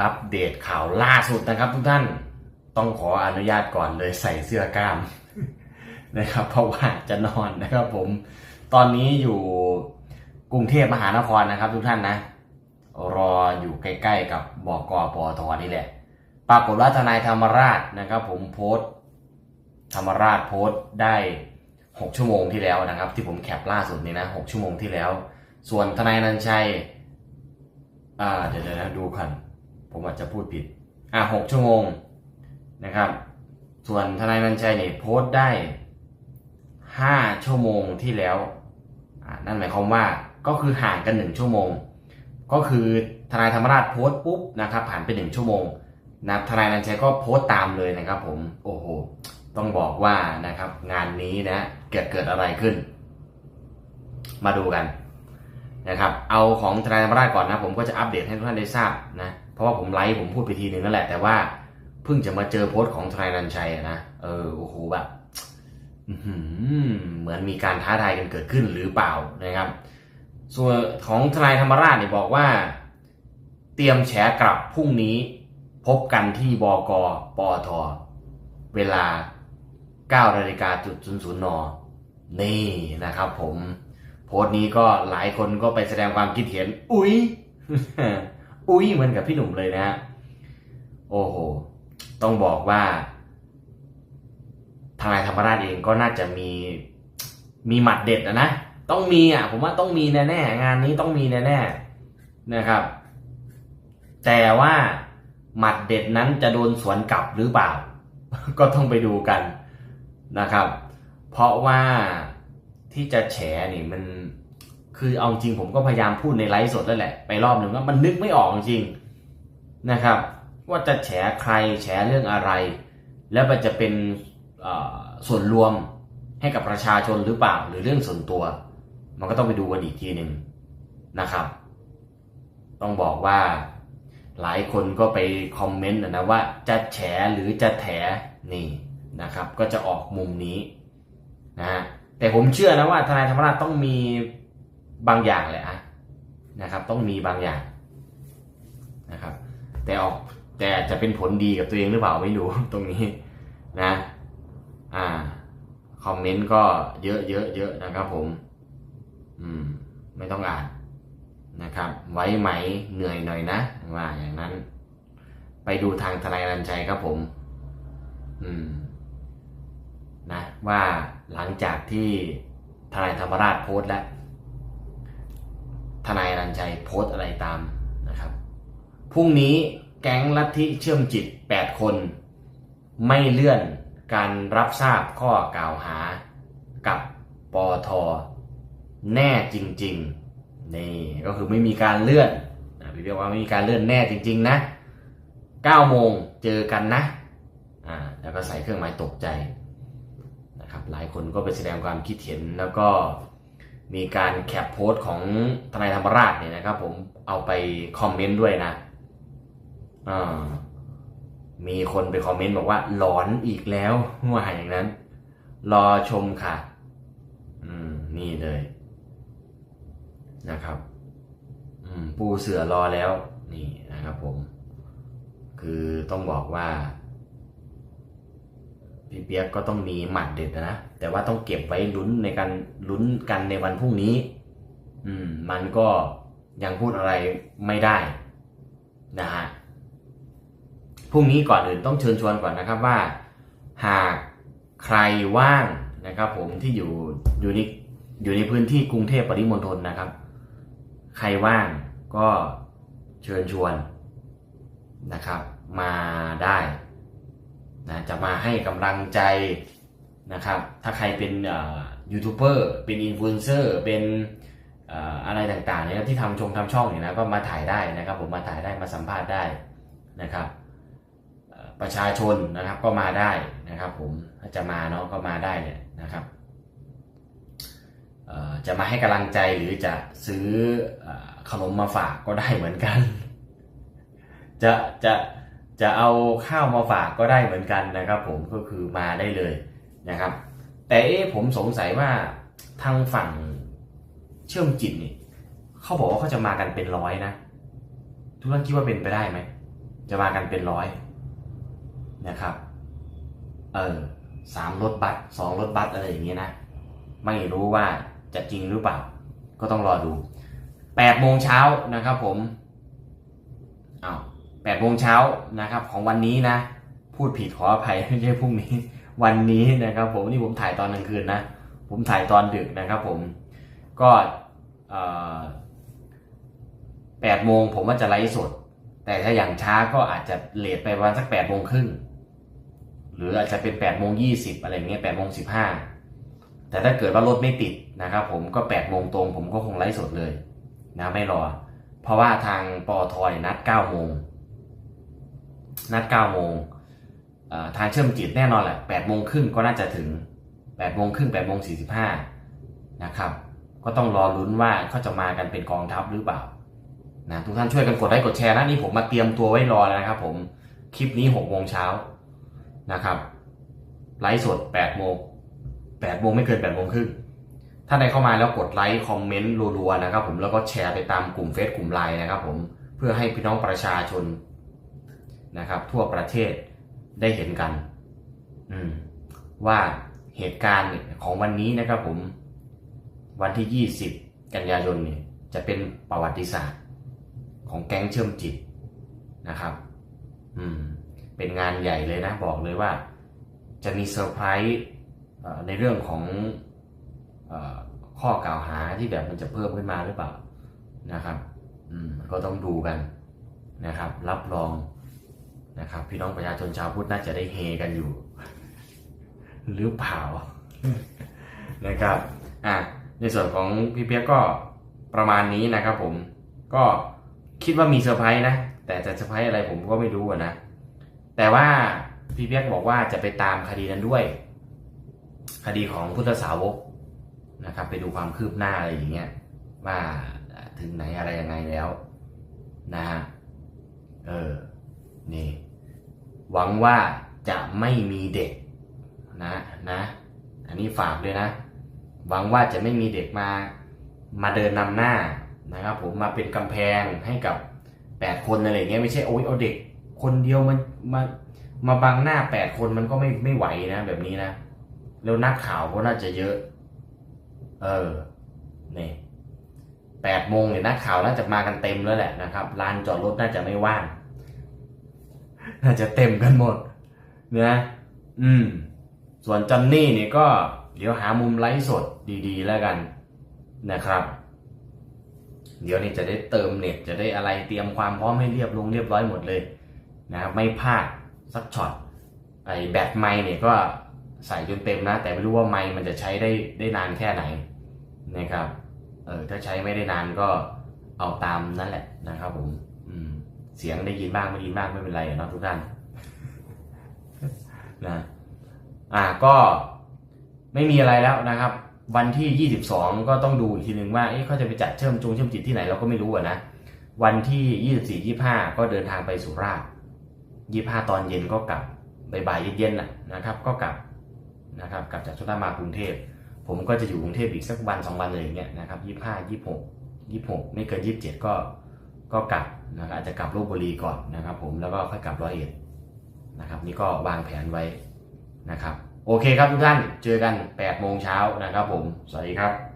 อัปเดตข่าวล่าสุดนะครับทุกท่านต้องขออนุญาตก่อนเลยใส่เสื้อกล้ามนะครับ เพราะว่าจะนอนนะครับผม ตอนนี้อยู่กรุงเทพมหานครนะครับ ทุกท่านนะ รออยู่ใกล้ๆกับบกปอทนี่แหละ ปรากฏว่าทนายธรรมราชนะครับ ผมโพสต์ธรรมราชโพสต์ได้หกชั่วโมงที่แล้วนะครับ ที่ผมแคปล่าสุดนี่นะหกชั่วโมงที่แล้ว ส่วนทนายนันชัยอ่าเดี๋ยวนะดูกัน ผมอาจจะพูดผิด อ่าหกชั่วโมงนะครับ ส่วนทนายนันชัยเนี่ยโพสต์ได้ห้าชั่วโมงที่แล้วอ่านั่นหมายความว่าก็คือห่างกันหนึ่งชั่วโมง ก็คือทนายธรรมราชโพสต์ปุ๊บนะครับผ่านไปหนึ่งชั่วโมงนะทนายนันชัยก็โพสต์ตามเลยนะครับ ผมโอ้โหต้องบอกว่านะครับงานนี้นะเกิดเกิดอะไรขึ้น มาดูกันนะครับ เอาของทนายธรรมราชก่อนนะ ผมก็จะอัปเดตให้ทุกท่านได้ทราบนะ เพราะว่าผมไลฟ์ผมพูดไปทีนึงนั่นแหละ แต่ว่าเพิ่งจะมาเจอโพสต์ของทนายนันชัยนะเออโอ้โหแบบเหมือนมีการท้าทายกันเกิดขึ้นหรือเปล่านะครับ ส่วนของทนายธรรมราชเนี่ยบอกว่า เตรียมแฉกลับพรุ่งนี้พบกันที่บกปอทเวลา9นาฬิกาจุดศูนย์นนี่นะครับผม โพสต์นี้ก็หลายคนก็ไปแสดงความคิดเห็น อุ๊ย อุ๊ยเหมือนกับพี่หนุ่มเลยนะฮะโอ้โห ต้องบอกว่าทนายธรรมราชเองก็น่าจะมีมีหมัดเด็ดนะนะต้องมีอะผมว่าต้องมีแน่ๆงานนี้ต้องมีแน่ๆนะครับ แต่ว่าหมัดเด็ดนั้นจะโดนสวนกลับหรือเปล่า ก็ต้องไปดูกันนะครับ เพราะว่าที่จะแฉนี่มัน คือเอาจริงผมก็พยายามพูดในไลฟ์สดแล้วแหละ ไปรอบหนึ่งว่ามันนึกไม่ออกจริงนะครับ ว่าจะแฉใครแฉเรื่องอะไร แล้วมันจะเป็นส่วนรวมให้กับประชาชนหรือเปล่าหรือเรื่องส่วนตัว มันก็ต้องไปดูกันอีกทีหนึ่งนะครับ ต้องบอกว่าหลายคนก็ไปคอมเมนต์นะว่าจะแฉหรือจะแถนี่นะครับ ก็จะออกมุมนี้นะฮะแต่ผมเชื่อนะว่าทนายธรรมราชต้องมี บางอย่างแหละนะครับ ต้องมีบางอย่างนะครับ แต่ออกแต่จะเป็นผลดีกับตัวเองหรือเปล่าไม่รู้ตรงนี้นะ อ่าคอมเมนต์ก็เยอะเยอะเยอะนะครับผม อืม ไม่ต้องอ่านนะครับ ไว้ไหมเหนื่อยหน่อยนะว่าอย่างนั้น ไปดูทางทนายรันชัยครับผม อืม นะ ว่าหลังจากที่ทนายธรรมราชโพสต์แล้ว ทนายรันชัยโพสต์อะไรตามนะครับ พรุ่งนี้แก๊งลัทธิเชื่อมจิต 8 คน ไม่เลื่อนการรับทราบข้อกล่าวหากับปอทแน่จริงๆนี่ก็คือไม่มีการเลื่อนนะพี่เรียกว่าไม่มีการเลื่อนแน่จริง ๆ นะ9โมงเจอกันนะอ่าแล้วก็ใส่เครื่องหมายตกใจนะครับหลายคนก็ไปแสดงความคิดเห็นแล้วก็ มีการแคปโพสต์ของทนายธรรมราชเนี่ยนะครับ ผมเอาไปคอมเมนต์ด้วยนะมีคนไปคอมเมนต์บอกว่า หลอนอีกแล้วว่าอย่างนั้น รอชมค่ะ อืม นี่เลยนะครับ อืม ปูเสือรอแล้ว นี่นะครับผม คือต้องบอกว่า พี่เปียกก็ต้องมีหมัดเด็ดนะ แต่ว่าต้องเก็บไว้ลุ้นในการลุ้นกันในวันพรุ่งนี้ อืม มันก็ยังพูดอะไรไม่ได้นะฮะพรุ่งนี้ก่อนอื่นต้องเชิญชวนก่อนนะครับว่า หากใครว่างนะครับ ผมที่อยู่อยู่ในอยู่ในพื้นที่กรุงเทพปริมณฑลนะครับ ใครว่างก็เชิญชวนนะครับ มาได้ นะจะมาให้กำลังใจนะครับ ถ้าใครเป็นยูทูบเบอร์เป็นอินฟลูเอนเซอร์เป็นอะไรต่างๆเนี่ยที่ทำชงทำช่องเนี่ยนะก็มาถ่ายได้นะครับ ผมมาถ่ายได้มาสัมภาษณ์ได้นะครับประชาชนนะครับก็มาได้นะครับ ผมถ้าจะมาเนาะก็มาได้เนี่ยนะครับจะมาให้กำลังใจหรือจะซื้ออขนมมาฝากก็ได้เหมือนกัน จะจะ จะเอาข้าวมาฝากก็ได้เหมือนกันนะครับ ผมก็คือมาได้เลยนะครับ แต่เอ๊ผมสงสัยว่าทางฝั่งเชื่อมจิตนี่เขาบอกว่าเขาจะมากันเป็นร้อยนะ ทุกท่านคิดว่าเป็นไปได้ไหมจะมากันเป็นร้อยนะครับเออสามรถบัสสองรถบัสอะไรอย่างเงี้ยนะ ไม่รู้ว่าจะจริงหรือเปล่า ก็ต้องรอดูแปดโมงเช้านะครับผมอ้าว แปดโมงเช้านะครับ ของวันนี้นะ พูดผิดขออภัยไม่ใช่พรุ่งนี้ วันนี้นะครับ ผมนี่ผมถ่ายตอนกลางคืนนะ ผมถ่ายตอนดึกนะครับ ผมก็แปดโมงผมว่าจะไลฟ์สด แต่ถ้าอย่างช้าก็อาจจะเลทไปประมาณสักแปดโมงครึ่งหรืออาจจะเป็นแปดโมงยี่สิบอะไรเงี้ยแปดโมงสิบห้าแต่ถ้าเกิดว่ารถไม่ติดนะครับ ผมก็แปดโมงตรงผมก็คงไลฟ์สดเลยนะไม่รอ เพราะว่าทางปอทอยนัดเก้าโมง นัดเก้าโมงทางเชื่อมจิตแน่นอนแหละแปดโมงครึ่งก็น่าจะถึงแปดโมงครึ่งแปดโมงสี่สิบห้านะครับ ก็ต้องรอลุ้นว่าเขาจะมากันเป็นกองทัพหรือเปล่านะทุกท่านช่วยกันกดไลค์กดแชร์นะนี่ผมมาเตรียมตัวไว้รอแล้วนะครับ ผมคลิปนี้หกโมงเช้านะครับไลฟ์สดแปดโมงแปดโมงไม่เกินแปดโมงครึ่งถ้าใครเข้ามาแล้วกดไลค์คอมเมนต์รัวๆนะครับ ผมแล้วก็แชร์ไปตามกลุ่มเฟซกลุ่มไลน์นะครับ ผมเพื่อให้พี่น้องประชาชน นะครับ ทั่วประเทศได้เห็นกัน อืม ว่าเหตุการณ์ของวันนี้นะครับผม วันที่ 20 กันยายนเนี่ยจะเป็นประวัติศาสตร์ ของแก๊งเชื่อมจิตนะครับ อืม เป็นงานใหญ่เลยนะบอกเลยว่า จะมีเซอร์ไพรส์ในเรื่องของอข้อกล่าวหาที่แบบมันจะเพิ่มขึ้นมาหรือเปล่านะครับ อืม ก็ต้องดูกันนะครับ รับรอง นะครับ พี่น้องประชาชนชาวพุทธน่าจะได้เฮกันอยู่ หรือเปล่านะครับอะในส่วนของพี่เปียกก็ประมาณนี้นะครับผมก็คิดว่ามีเซอร์ไพรส์นะ แต่จะเซอร์ไพรส์อะไรผมก็ไม่รู้นะ แต่ว่าพี่เปียกบอกว่าจะไปตามคดีนั้นด้วย คดีของพุทธสาวกนะครับ ไปดูความคืบหน้าอะไรอย่างเงี้ยว่าถึงไหนอะไรยังไงแล้วนะฮะ เออ นี่ หวังว่าจะไม่มีเด็กนะนะ อันนี้ฝากด้วยนะ หวังว่าจะไม่มีเด็กมามาเดินนำหน้านะครับผมมาเป็นกำแพงให้กับแปดคนอะไรเงี้ยไม่ใช่โอ้ยเอาเด็ก คนเดียวมันมามาบังหน้าแปดคนมันก็ไม่ไม่ไหวนะ แบบนี้นะ แล้วนักข่าวก็น่าจะเยอะ เออนี่แปดโมงเนี่ยนักข่าวน่าจะมากันเต็มแล้วแหละนะครับลานจอดรถน่าจะไม่ว่าง น่าจะเต็มกันหมดนะอืม ส่วนจอนนี่เนี่ยก็เดี๋ยวหามุมไลฟ์สดดีๆ แล้วกันนะครับ เดี๋ยวนี้จะได้เติมเน็ตจะได้อะไรเตรียมความพร้อมให้เรียบลงเรียบร้อยหมดเลยนะครับไม่พลาดสักช็อตไอ้แบตไมค์เนี่ยก็ใส่จนเต็มนะ แต่ไม่รู้ว่าไมค์มันจะใช้ได้ได้นานแค่ไหนนะครับเออถ้าใช้ไม่ได้นานก็เอาตามนั่นแหละนะครับผม เสียงได้ยินบ้างไม่ได้ยินบ้างไม่เป็นไรเนาะทุกท่านนะอ่าก็ไม่มีอะไรแล้วนะครับ วันที่ 22 ก็ต้องดูอีกทีหนึ่งว่าเอ๊ะเขาจะไปจัดเชื่อมจูงเชื่อมจิตที่ไหนเราก็ไม่รู้อะนะวันที่ 24 25 ก็เดินทางไปสุราษฎร์25 ตอนเย็นก็กลับบ่ายเย็นๆน่ะนะครับ ก็กลับนะครับกลับจากชุดมากรุงเทพผมก็จะอยู่กรุงเทพอีกสักวันสองวันเลยอย่างเงี้ยนะครับ 25 26 26 ไม่เกิน 27 ก็ ก็กลับนะครับอาจจะกลับลบบุรีก่อนนะครับผมแล้วก็ค่อยกลับร้อยเอ็ดนะครับนี่ก็วางแผนไว้นะครับ โอเคครับทุกท่านเจอกัน8โมงเช้านะครับผม สวัสดีครับ